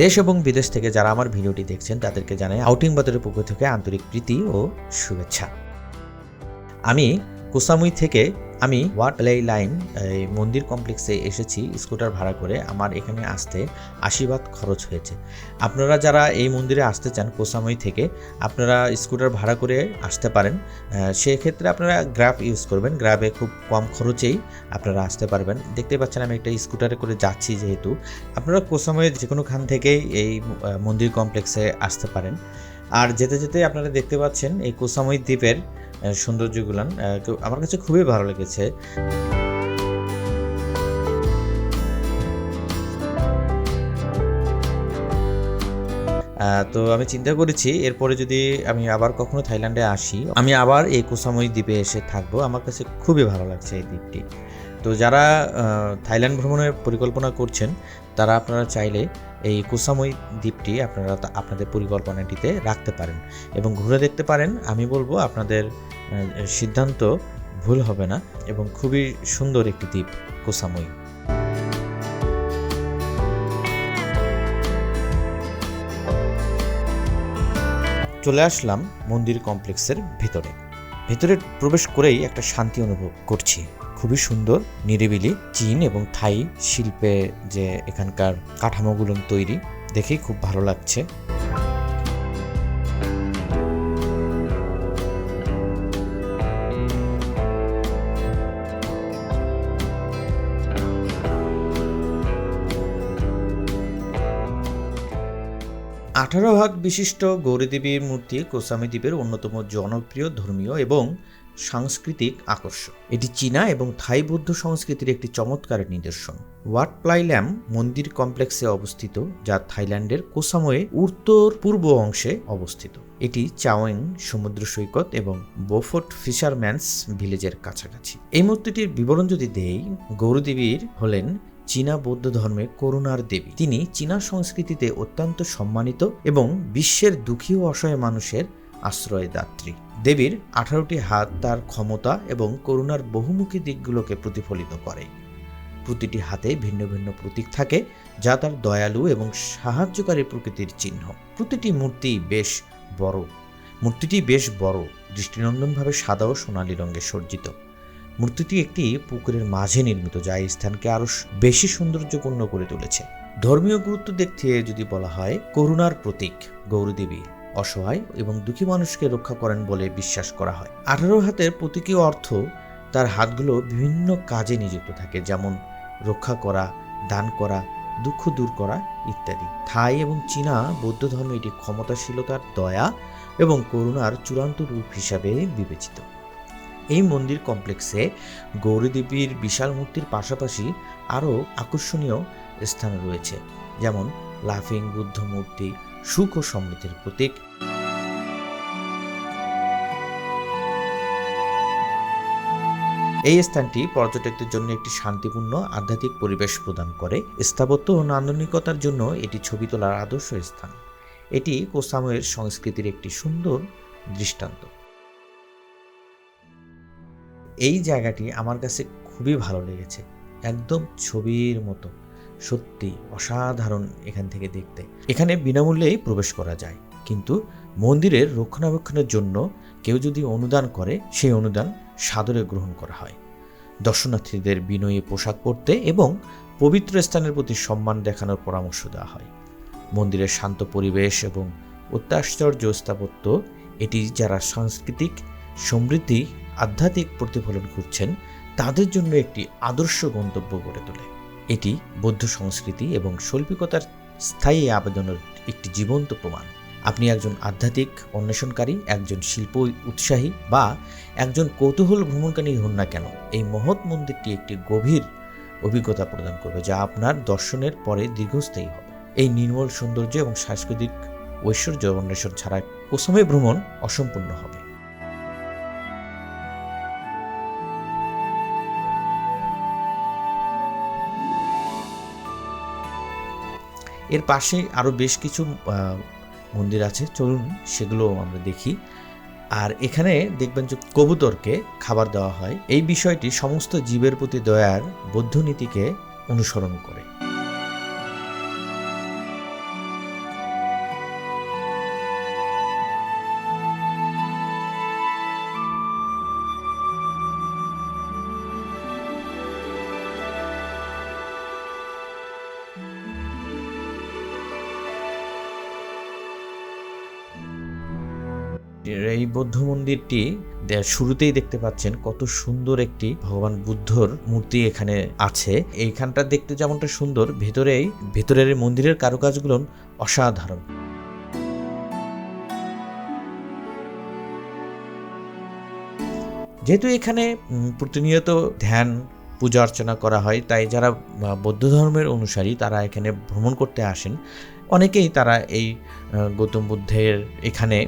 দেশ এবং বিদেশ থেকে যারা আমার ভিডিওটি দেখছেন, তাদেরকে জানাই আউটিং বাজারের পক্ষ থেকে আন্তরিক প্রীতি ও শুভেচ্ছা। আমি কুসামুই থেকে আমি ওয়াট প্লে লাইন, এই মন্দির কমপ্লেক্সে এসেছি, স্কুটার ভাড়া করে। আমার এখানে আসতে আশীর্বাদ খরচ হয়েছে। আপনারা যারা এই মন্দিরে আসতে চান কোসামুই থেকে, আপনারা স্কুটার ভাড়া করে আসতে পারেন। সেক্ষেত্রে আপনারা গ্র্যাব ইউজ করবেন। গ্র্যাবে খুব কম খরচেই আপনারা আসতে পারবেন। দেখতে পাচ্ছেন আমি একটা স্কুটারে করে যাচ্ছি যেহেতু। আপনারা কোসামুয়ের যে কোনো খান থেকেই এই মন্দির কমপ্লেক্সে আসতে পারেন। আর যেতে যেতে আপনারা দেখতে পাচ্ছেন এই কোসামুই দ্বীপের সৌন্দর্যগুলান আমার কাছে খুবই ভালো লেগেছে। তো আমি চিন্তা করেছি, এরপরে যদি আমি আবার কখনো থাইল্যান্ডে আসি, আমি আবার এই কোসামুই দ্বীপে এসে থাকব, আমার কাছে খুবই ভালো লাগছে এই দ্বীপটি। তো যারা থাইল্যান্ড ভ্রমণের পরিকল্পনা করছেন, তারা আপনারা চাইলে এই কুসামুই দ্বীপটি আপনারা আপনাদের পরিকল্পনাটিতে রাখতে পারেন এবং ঘুরে দেখতে পারেন। আমি বলব আপনাদের সিদ্ধান্ত ভুল হবে না এবং খুবই সুন্দর একটি দ্বীপ কুসামুই চলে আসলাম মন্দির কমপ্লেক্সের ভিতরে। ভিতরে প্রবেশ করেই একটা শান্তি অনুভব করছি। খুবই সুন্দর, নিরিবিলি চীন এবং থাই শিল্পে যে এখানকার কাঠামোগুলো তৈরি, দেখেই খুব ভালো লাগছে। আঠারো ভাগ বিশিষ্ট গৌরীদেবীর মূর্তি কোসামি দ্বীপের অন্যতম জনপ্রিয় ধর্মীয় এবং সাংস্কৃতিক আকর্ষণ। এটি চীনা এবং থাই বৌদ্ধ সংস্কৃতির একটি চমৎকার নিদর্শন। ওয়াট প্লাইল্যাম মন্দির কমপ্লেক্সে অবস্থিত, যা থাইল্যান্ডের কোসামোয়ে উত্তর পূর্ব অংশে অবস্থিত। এটি চাওয়েং সমুদ্র সৈকত এবং বোফোর্ট ফিশারম্যানস ভিলেজের কাছাকাছি। এই মূর্তিটির বিবরণ যদি দেই, গৌরদেবীর হলেন চীনা বৌদ্ধ ধর্মে করুণার দেবী। তিনি চীনা সংস্কৃতিতে অত্যন্ত সম্মানিত এবং বিশ্বের দুঃখী ও অসহায় মানুষের আশ্রয়দাত্রী। দেবীর আঠারোটি হাত তার ক্ষমতা এবং করুণার বহুমুখী দিকগুলোকে প্রতিফলিত করে। প্রতিটি হাতে ভিন্ন ভিন্ন প্রতীক থাকে, যা তার দয়ালু এবং সাহায্যকারী প্রকৃতির চিহ্ন। প্রতিটি মূর্তি বেশ বড়। মূর্তিটি বেশ বড়, দৃষ্টিনন্দনভাবে সাদা ও সোনালী রঙে সজ্জিত। মূর্তিটি একটি পুকুরের মাঝে নির্মিত, যা এই স্থানকে আরও স- বেশি সৌন্দর্যপূর্ণ করে তুলেছে। ধর্মীয় গুরুত্ব দেখতে যদি বলা হয়, করুণার প্রতীক গৌরীদেবী অসহায় এবং দুঃখী মানুষকে রক্ষা করেন বলে বিশ্বাস করা হয়। আঠারো হাতের প্রতীকী অর্থ তার হাতগুলো বিভিন্ন কাজে নিযুক্ত থাকে, যেমন রক্ষা করা, দান করা, দুঃখ দূর করা ইত্যাদি। থাই এবং চীনা বৌদ্ধ ধর্মে এটি ক্ষমতাশীলতার দয়া এবং করুণার চূড়ান্ত রূপ হিসাবে বিবেচিত। এই মন্দির কমপ্লেক্সে গৌরীদেবীর বিশাল মূর্তির পাশাপাশি আরও আকর্ষণীয় স্থান রয়েছে, যেমন লাফিং বুদ্ধ মূর্তি সুখ ও সমৃদ্ধির প্রতীক। এই স্থানটি পর্যটকদের জন্য একটি শান্তিপূর্ণ, আধ্যাত্মিক পরিবেশ প্রদান করে। স্থাপত্য ও নান্দনিকতার জন্য এটি ছবি তোলার আদর্শ স্থান। এটি কোসামোয়ের সংস্কৃতির একটি সুন্দর দৃষ্টান্ত। এই জায়গাটি আমার কাছে খুবই ভালো লেগেছে। একদম ছবির মতো। সত্যি অসাধারণ এখান থেকে দেখতে। এখানে বিনামূল্যেই প্রবেশ করা যায়। কিন্তু মন্দিরের রক্ষণাবেক্ষণের জন্য কেউ যদি অনুদান করে, সেই অনুদান সাদরে গ্রহণ করা হয়। দর্শনার্থীদের বিনয়ী পোশাক পরতে এবং পবিত্র স্থানের প্রতি সম্মান দেখানোর পরামর্শ দেওয়া হয়। মন্দিরের শান্ত পরিবেশ এবং অত্যাশ্চর্য স্থাপত্য, এটি যারা সাংস্কৃতিক, সমৃদ্ধি, আধ্যাত্মিক প্রতিফলন করছেন তাদের জন্য একটি আদর্শ গন্তব্য গড়ে তোলে। এটি বৌদ্ধ সংস্কৃতি এবং শৈল্পিকতার স্থায়ী আবেদনের একটি জীবন্ত প্রমাণ। আপনি একজন আধ্যাত্মিক অন্বেষণকারী, একজন শিল্প উৎসাহী বা একজন কৌতূহল ভ্রমণকারী হন না কেন, এই মহৎ মন্দিরটি একটি গভীর অভিজ্ঞতা প্রদান করবে যা আপনার দর্শনের পরে দীর্ঘস্থায়ী হবে। এই নির্মল সৌন্দর্য এবং সাংস্কৃতিক ঐশ্বর্য অন্বেষণ ছাড়া কোসমে ভ্রমণ অসম্পূর্ণ হবে। এর পাশে আরও বেশ কিছু মন্দির আছে। চলুন সেগুলো আমরা দেখি। আর এখানে দেখবেন যে কবুতরকে খাবার দেওয়া হয়। এই বিষয়টি সমস্ত জীবের প্রতি দয়ার বৌদ্ধনীতিকে অনুসরণ করে। এই বৌদ্ধ মন্দিরটি শুরুতেই দেখতে পাচ্ছেন কত সুন্দর একটি ভগবান বুদ্ধর মূর্তি এখানে আছে। এইখানটা দেখতে যেমনটা সুন্দর, ভেতরেই, ভেতরের মন্দিরের কারুকাজগুলো অসাধারণ। যেহেতু এখানে প্রতিনিয়ত ধ্যান, পূজা অর্চনা করা হয়, তাই যারা বৌদ্ধ ধর্মের অনুসারী তারা এখানে ভ্রমণ করতে আসেন। অনেকেই তারা এই গৌতম বুদ্ধের এখানে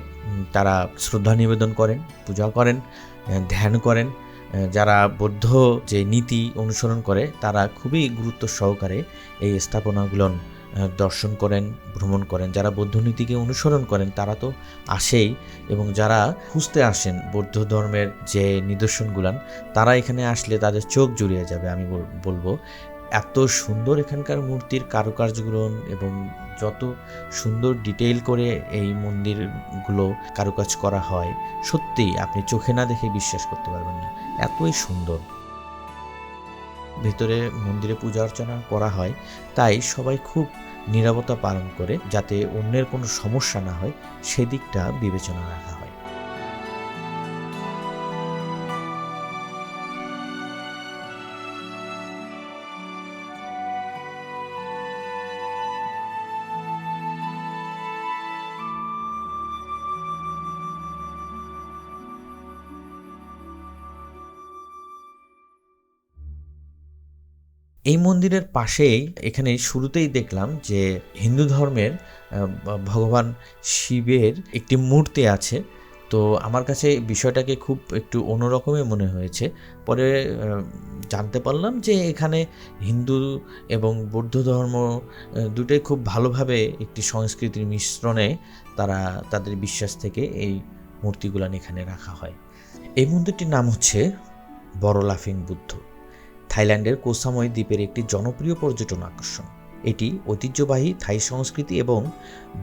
তারা শ্রদ্ধা নিবেদন করেন, পূজা করেন ধ্যান করেন যারা বৌদ্ধ যে নীতি অনুসরণ করে, তারা খুবই গুরুত্ব সহকারে এই স্থাপনাগুলো দর্শন করেন, ভ্রমণ করেন। যারা বৌদ্ধ নীতিকে অনুসরণ করেন, তারা তো আসেই এবং যারা খুঁজতে আসেন বৌদ্ধ ধর্মের যে নিদর্শনগুলান, তারা এখানে আসলে তাদের চোখ জুড়িয়ে যাবে, আমি বলব। এত সুন্দর এখানকার মূর্তির কারুকার্যগুলো এবং যত সুন্দর ডিটেইল করে এই মন্দিরগুলো কারুকাজ করা হয়, সত্যিই আপনি চোখে না দেখে বিশ্বাস করতে পারবেন না। এতই সুন্দর। ভেতরে মন্দিরে পূজা অর্চনা করা হয়, তাই সবাই খুব নিরাপত্তা পালন করে যাতে অন্যের কোনো সমস্যা না হয়, সেদিকটা বিবেচনা রাখা হয়। এই মন্দিরের পাশেই, এখানে শুরুতেই দেখলাম যে হিন্দু ধর্মের ভগবান শিবের একটি মূর্তি আছে। তো আমার কাছে বিষয়টাকে খুব একটু অন্যরকমই মনে হয়েছে। পরে জানতে পারলাম যে এখানে হিন্দু এবং বৌদ্ধ ধর্ম দুটোই খুব ভালোভাবে একটি সংস্কৃতির মিশ্রণে তারা, তাদের বিশ্বাস থেকে এই মূর্তিগুলান এখানে রাখা হয়। এই মন্দিরটির নাম হচ্ছে বড় লাফিং বুদ্ধ। থাইল্যান্ডের কোসাময় দ্বীপের একটি জনপ্রিয় পর্যটন আকর্ষণ। এটি ঐতিহ্যবাহী থাই সংস্কৃতি এবং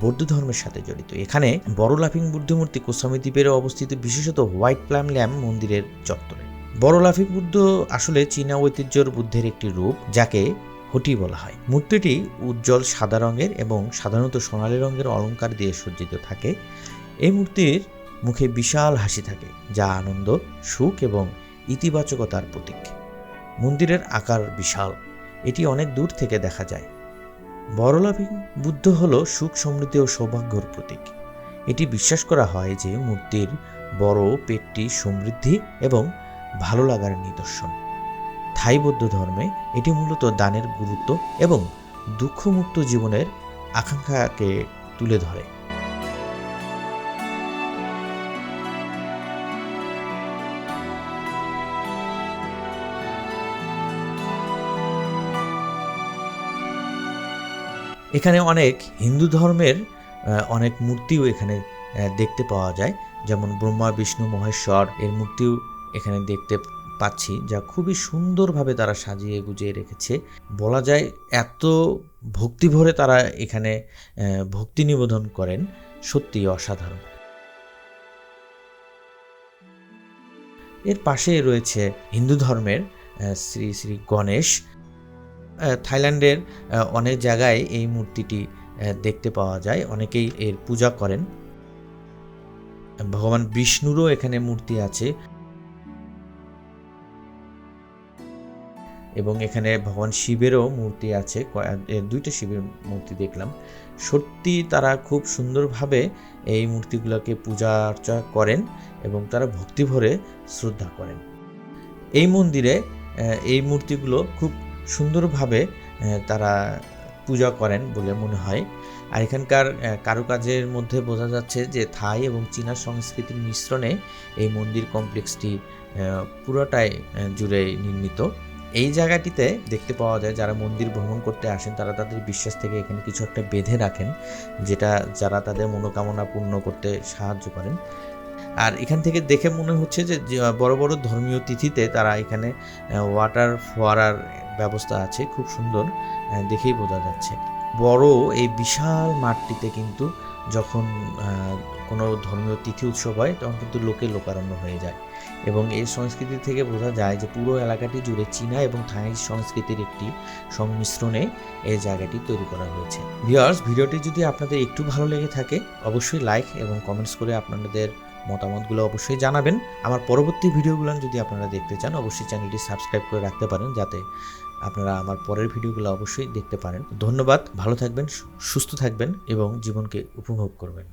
বৌদ্ধ ধর্মের সাথে জড়িত। এখানে বড় লাফিং বুদ্ধমূর্তি কোসাময় দ্বীপের অবস্থিত বিশেষত হোয়াইট প্লাম ল্যাম মন্দিরের চত্বরে। বড় লাফিং বুদ্ধ আসলে চীনা ঐতিহ্যর বুদ্ধের একটি রূপ, যাকে হটি বলা হয়। মূর্তিটি উজ্জ্বল সাদা রঙের এবং সাধারণত সোনালী রঙের অলংকার দিয়ে সজ্জিত থাকে। এই মূর্তির মুখে বিশাল হাসি থাকে, যা আনন্দ, সুখ এবং ইতিবাচকতার প্রতীক। মন্দিরের আকার বিশাল। এটি অনেক দূর থেকে দেখা যায়। বড়লাভিং বুদ্ধ হল সুখ, সমৃদ্ধি ও সৌভাগ্যর প্রতীক। এটি বিশ্বাস করা হয় যে মূর্তির বড় পেটটি সমৃদ্ধি এবং ভালো লাগার নিদর্শন। থাই বৌদ্ধ ধর্মে এটি মূলত দানের গুরুত্ব এবং দুঃখমুক্ত জীবনের আকাঙ্ক্ষাকে তুলে ধরে। এখানে অনেক হিন্দু ধর্মের অনেক মূর্তিও এখানে দেখতে পাওয়া যায়। যেমন ব্রহ্মা, বিষ্ণু, মহেশ্বর এর মূর্তিও এখানে দেখতে পাচ্ছি, যা খুবই সুন্দরভাবে তারা সাজিয়ে গুজিয়ে রেখেছে। বলা যায় এত ভক্তি ভরে তারা এখানে ভক্তি নিবেদন করেন সত্যি অসাধারণ। এর পাশে রয়েছে হিন্দু ধর্মের শ্রী শ্রী গণেশ। থাইল্যান্ডের অনেক জায়গায় এই মূর্তিটি দেখতে পাওয়া যায়। অনেকেই এর পূজা করেন। ভগবান বিষ্ণুরও এখানে মূর্তি আছে। এবং এখানে ভগবান শিবেরও মূর্তি আছে। দুইটা শিবের মূর্তি দেখলাম। সত্যি তারা খুব সুন্দরভাবে এই মূর্তিগুলোকে পূজা অর্চা করেন এবং তারা ভক্তি ভরে শ্রদ্ধা করেন। এই মন্দিরে এই মূর্তিগুলো খুব সুন্দরভাবে তারা পূজা করেন বলে মনে হয়। আর এখানকার কারুকাজের মধ্যে বোঝা যাচ্ছে যে থাই এবং চীনা সংস্কৃতির মিশ্রণে এই মন্দির কমপ্লেক্সটি পুরোটাই জুড়ে নির্মিত। এই জায়গাটিতে দেখতে পাওয়া যায় যারা মন্দির ভ্রমণ করতে আসেন, তারা তাদের বিশ্বাস থেকে এখানে কিছু একটা বেঁধে রাখেন, যেটা যারা তাদের মনোকামনা পূর্ণ করতে সাহায্য করেন। আর এখান থেকে দেখে মনে হচ্ছে যে বড় বড় ধর্মীয় তিথিতে তারা এখানে ওয়াটার ফোয়ারার ব্যবস্থা আছে, খুব সুন্দর দেখেই বোঝা যাচ্ছে। বড় এই বিশাল মাঠটিতে কিন্তু যখন কোনো ধর্মীয় তিথি উৎসব হয়, তখন কিন্তু লোকে লোকারণ্য হয়ে যায়। এবং এই সংস্কৃতি থেকে বোঝা যায় যে পুরো এলাকাটি জুড়ে চীনা এবং থাই সংস্কৃতির একটি সংমিশ্রণে এই জায়গাটি তৈরি করা হয়েছে। ভিউয়ার্স, ভিডিওটি যদি আপনাদের একটু ভালো লেগে থাকে, অবশ্যই লাইক এবং কমেন্টস করে আপনাদের মতামতগুলো অবশ্যই জানাবেন। আমার পরবর্তী ভিডিওগুলো যদি আপনারা দেখতে চান, অবশ্যই চ্যানেলটি সাবস্ক্রাইব করে রাখতে পারেন, যাতে আপনারা আমার পরের ভিডিওগুলো অবশ্যই দেখতে পারেন। ধন্যবাদ, ভালো থাকবেন সুস্থ থাকবেন এবং জীবনকে উপভোগ করবেন।